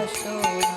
বাসনা